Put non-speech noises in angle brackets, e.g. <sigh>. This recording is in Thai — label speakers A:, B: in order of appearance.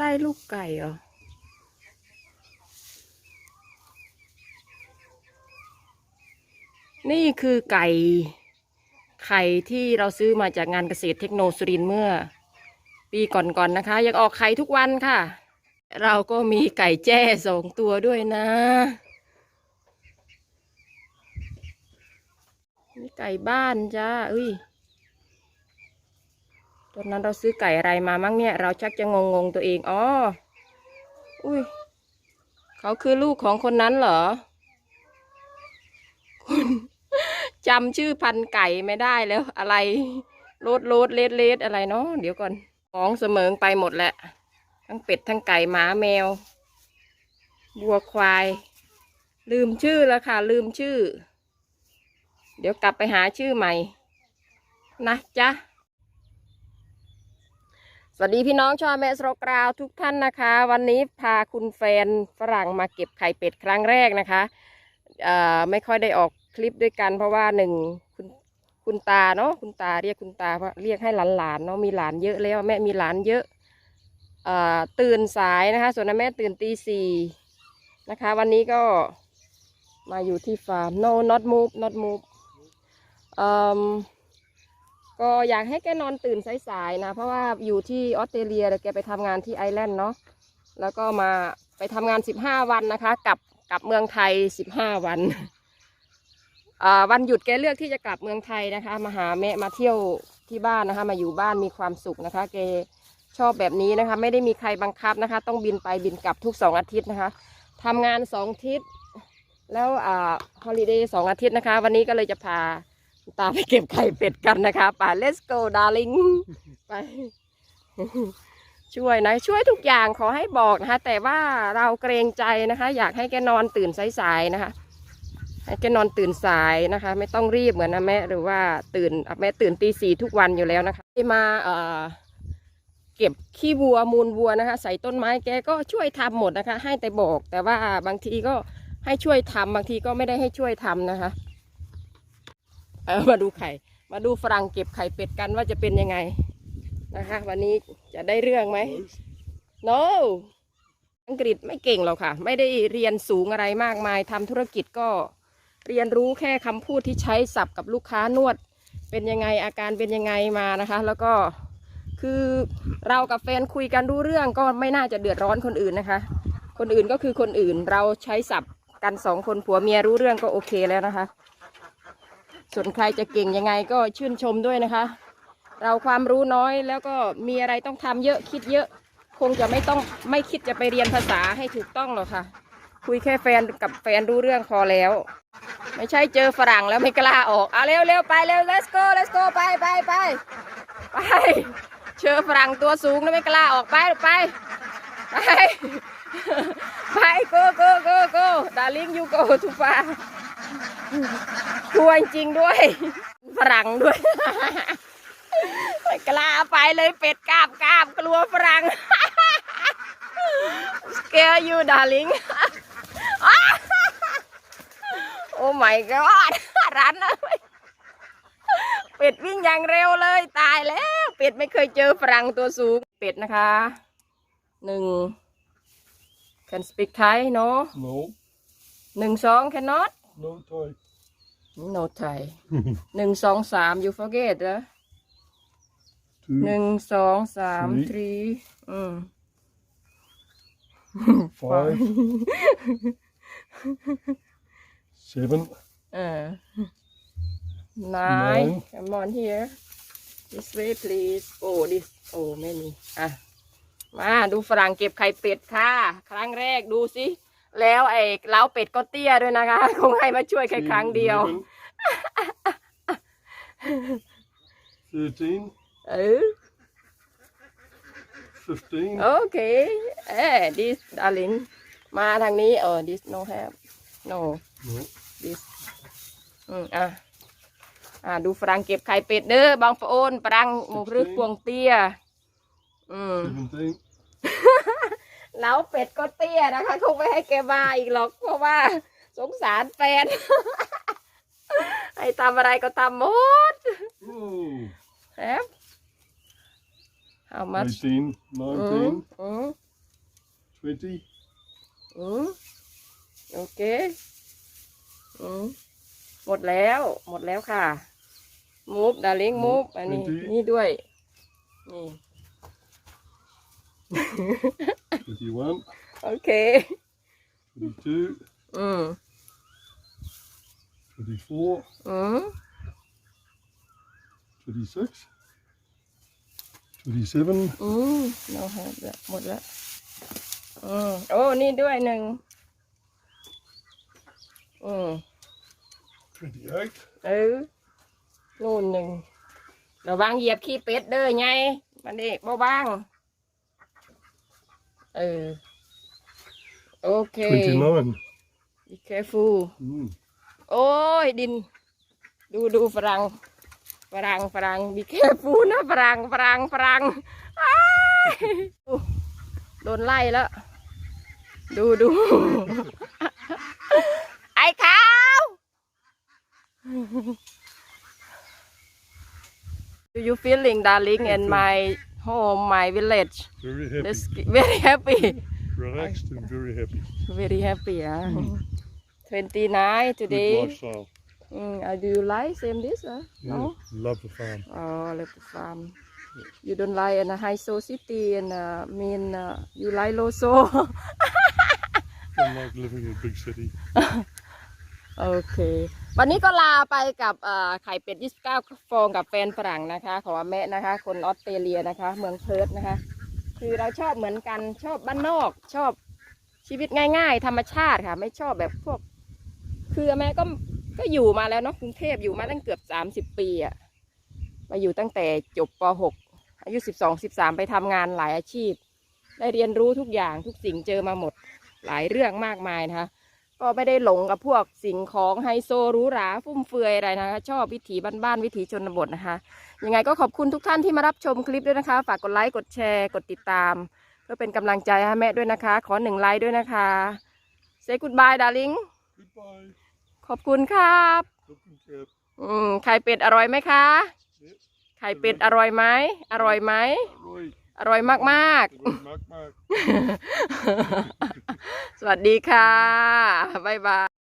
A: ได้ลูกไก่เหรอนี่คือไก่ ไข่ที่เราซื้อมาจากงานเกษตรเทคโนสุรินเมื่อ ปีก่อนๆนะคะ ยังออกไข่ทุกวันค่ะ เราก็มีไก่แจ้สองตัวด้วยนะนี่ไก่บ้านจ้าอุ้ย ตอนนั้นเราซื้อไก่อะไรมามั่งเนี่ย เราชักจะงงงตัวเองอ๋ออุ้ยเขาคือลูกของคนนั้นเหรอ คุณจำชื่อพันไก่ไม่ได้แล้ว อะไรโลดโลดเลดเลดอะไรเนาะเดี๋ยวก่อนของเสมิงไปหมดแหละ ทั้งเป็ดทั้งไก่หมาแมวบัวควาย ลืมชื่อแล้วค่ะ ลืมชื่อ เดี๋ยวกลับไปหาชื่อใหม่ นะจ๊ะ สวัสดีพี่น้องชาวแมสโรกราวทุกท่านนะคะ วันนี้พาคุณแฟนฝรั่งมาเก็บไข่เป็ดครั้งแรกนะคะไม่ค่อยได้ออกคลิปด้วยกันเพราะว่าหนึ่งคุณคุณตาเนาะคุณตาเรียกคุณตาเพราะเรียกให้หลานๆเนาะมีหลานเยอะแล้วแม่มีหลานเยอะอตื่นสายนะคะ ส่วนแม่ตื่นตีสี่นะคะ วันนี้ก็มาอยู่ที่ฟาร์ม no not move not move อ่ม ก็อยากให้แกนอนตื่นสายๆนะ เพราะว่าอยู่ที่ออสเตรเลียแล้วแกไปทำงานที่ไอร์แลนด์เนาะแล้วก็มาไปทำงานสิบห้าวันนะคะกลับกลับเมืองไทยสิบห้าวันวันหยุดแกเลือกที่จะกลับเมืองไทยนะคะมาหาแม่มาเที่ยวที่บ้านนะคะ มาอยู่บ้านมีความสุขนะคะแกชอบแบบนี้นะคะ ไม่ได้มีใครบังคับนะคะ ต้องบินไปบินกลับทุกสองอาทิตย์นะคะทำงานสองอาทิตย์ แล้วอ่าฮอลิเดย์สองอาทิตย์นะคะ วันนี้ก็เลยจะพา ตามไปเก็บไข่เป็ดกันนะคะป่า let's go darling ไป ช่วยนะ ช่วยทุกอย่างขอให้บอกนะคะ แต่ว่าเราเกรงใจนะคะ อยากให้แกนอนตื่นสายๆนะคะให้แกนอนตื่นสายนะคะ ไม่ต้องรีบเหมือนนะแม่หรือว่าตื่นแม่ตื่นตีสี่ทุกวันอยู่แล้วนะคะที่มาเอ่อเก็บขี้วัวมูลวัวนะคะ ใส่ต้นไม้แกก็ช่วยทำหมดนะคะ ให้แต่บอก แต่ว่าบางทีก็ให้ช่วยทำบางทีก็ไม่ได้ให้ช่วยทำนะคะ มาดูไข่ มาดูฝรั่งเก็บไข่เป็ดกันว่าจะเป็นยังไงนะคะ วันนี้จะได้เรื่องไหม no อังกฤษไม่เก่งหรอกค่ะ ไม่ได้เรียนสูงอะไรมากมายทำธุรกิจก็เรียนรู้แค่คำพูดที่ใช้สับกับลูกค้านวด เป็นยังไงอาการเป็นยังไงมานะคะ แล้วก็คือเรากับแฟนคุยกันรู้เรื่องก็ไม่น่าจะเดือดร้อนคนอื่นนะคะ คนอื่นก็คือคนอื่นเราใช้สับกันสองคนผัวเมียรู้เรื่องก็โอเคแล้วนะคะ ส่วนใครจะเก่งยังไงก็ชื่นชมด้วยนะคะ เราความรู้น้อยแล้วก็มีอะไรต้องทำเยอะคิดเยอะ คงจะไม่ต้องไม่คิดจะไปเรียนภาษาให้ถูกต้องหรอกค่ะ คุยแค่แฟนกับแฟนรู้เรื่องพอแล้ว ไม่ใช่เจอฝรั่งแล้วไม่กล้าออกเอาเร็วเร็วไปเร็ว let's go let's go ไปไปไปไปเจอฝรั่งตัวสูงแล้วไม่กล้าออกไปไปไปไป go go go go darling you go too far กลัวจริงๆด้วย ฝรั่งด้วยไม่กล้าไปเลยเป็ดกราบกราบกลัวฝรั่ง scare you darling โอ้ my god รันเลยเป็ดวิ่งอย่างเร็วเลยตายแล้ว เป็ดไม่เคยเจอฝรั่งตัวสูง เป็ดนะคะหนึ่ง can speak Thai no
B: No,
A: หนึ่งสอง cannot
B: no toy.
A: no Thai หนึ่งสองสาม you forget เหรอ
B: Two,
A: หนึ่งสองสาม
B: Three
A: three อืม
B: five, seven,
A: เออ nine
B: Nine
A: come on here this way please oh this oh ไม่มีอะ มาดูฝรั่งเก็บไข่เป็ดค่ะ ครั้งแรกดูสิ แล้วไอ้เล้าเป็ดก็เตี้ยด้วยนะคะ คงให้มาช่วยแค่ครั้งเดียว
B: eleven, thirteen,
A: เออ
B: fifteen,
A: โอเคเอ้ this darling มาทางนี้เออ this no have no
B: no,
A: this อืมอะอะดูฝรั่งเก็บไข่เป็ดเด้อบางฝนฝรั่งหมูพรึกพวงเตี้ย อืม
B: seventeen,
A: แล้วเป็ดก็เตี้ยนะคะคงไม่ให้แกมาอีกหรอกเพราะว่าสงสารแฟน ให้ทำอะไรก็ทำหมด
B: oh,
A: แฮม how much
B: eighteen,
A: อืม
B: nineteen,
A: อืม
B: 20,
A: อืมโอเคอืมหมดแล้ว หมดแล้วค่ะมูฟดาริงมูฟอันนี้
B: ดี
A: นี่ด้วย นี่
B: 21,
A: โอเค
B: 22,
A: อืม
B: 24,
A: อืม
B: 26, 27,
A: อืมเราหมดแล้วหมดแล้วอืมโอ้นี่ด้วยหนึ่งอืม
B: 28,
A: เออนู่นหนึ่งระวังเหยียบขี้เป็ดเด้อไงมันเอกบ้าง เออโอเค
B: 29.
A: be careful
B: Mm.
A: โอ้ยดิน ดูดูฝรั่งฝรั่งฝรั่ง be careful นะฝรั่งฝรั่งฝรั่งอ้ายโดนไล่แล้ว ดูดู ไอ้ขาว Do you feeling darling in my home my village
B: Very happy.
A: Let's <laughs> very happy
B: Relaxed and very happy.
A: very happy ah 29
B: Good
A: today
B: lifestyle.
A: mm, uh, do you like same this uh?
B: Yeah.
A: no
B: Love the farm.
A: oh love the farm you don't like in a high so city and uh, mean uh, you like low so <laughs>
B: Don't like living in a big city. <laughs>
A: โอเค วันนี้ก็ลาไปกับไข่เป็ด 29 ฟองกับแฟนฝรั่งนะคะ ของแม่นะคะ คนออสเตรเลียนะคะ เมืองเพิร์ธนะคะ คือเราชอบเหมือนกันชอบบ้านนอกชอบชีวิตง่าย ๆ ธรรมชาติค่ะ ไม่ชอบแบบพวก คือแม่ก็ก็อยู่มาแล้วเนาะกรุงเทพอยู่มาตั้งเกือบ30ปีอะมาอยู่ตั้งแต่จบป .6 อายุ12 13ไปทำงานหลายอาชีพ ได้เรียนรู้ทุกอย่างทุกสิ่งเจอมาหมดหลายเรื่องมากมายนะคะ ก็ไม่ได้หลงกับพวกสิ่งของไฮโซหรูหราฟุ่มเฟือยอะไรนะคะ ชอบวิถีบ้านๆวิถีชนบทนะคะ ยังไงก็ขอบคุณทุกท่านที่มารับชมคลิปด้วยนะคะ ฝากกดไลค์กดแชร์กดติดตาม เพื่อเป็นกำลังใจให้แม่ด้วยนะคะ ขอหนึ่งไลค์ด้วยนะคะ say goodbye darling
B: Goodbye.
A: ขอบคุณครับ
B: Looking cap.
A: อืมไข่เป็ดอร่อยไหมคะ
B: Yep.
A: ไข่เป็ดอร่อยไหมอร่อยไหม
B: Roy.
A: อร่อยมาก
B: Roy Mark Mark.
A: สวัสดีค่ะ บ๊ายบาย